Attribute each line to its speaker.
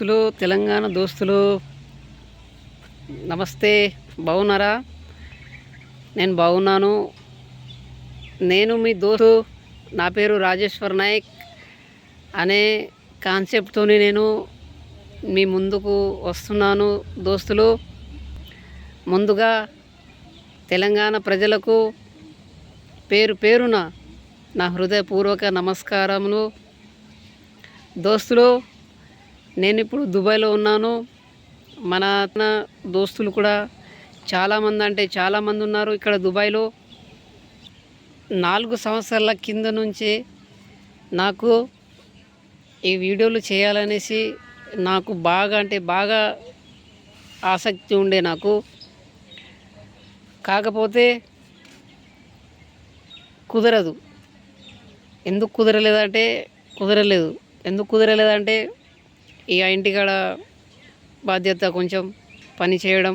Speaker 1: దోస్తులు తెలంగాణ దోస్తులు నమస్తే బాగున్నారా? నేను బాగున్నాను. నేను మీ దోస్తు నా పేరు రాజేశ్వర్ నాయక్ అనే కాన్సెప్ట్తోని నేను మీ ముందుకు వస్తున్నాను దోస్తులు. ముందుగా తెలంగాణ ప్రజలకు పేరు పేరున నా హృదయపూర్వక నమస్కారములు. దోస్తులు నేను ఇప్పుడు దుబాయ్లో ఉన్నాను. మన దోస్తులు కూడా చాలామంది అంటే చాలామంది ఉన్నారు ఇక్కడ దుబాయ్లో. నాలుగు సంవత్సరాల కింద నుంచి నాకు ఈ వీడియోలు చేయాలనేసి నాకు బాగా అంటే బాగా ఆసక్తి ఉండే నాకు. కాకపోతే కుదరదు. ఎందుకు కుదరలేదంటే కుదరలేదు. ఎందుకు కుదరలేదంటే ఇక ఇంటికాడ బాధ్యత కొంచెం పని చేయడం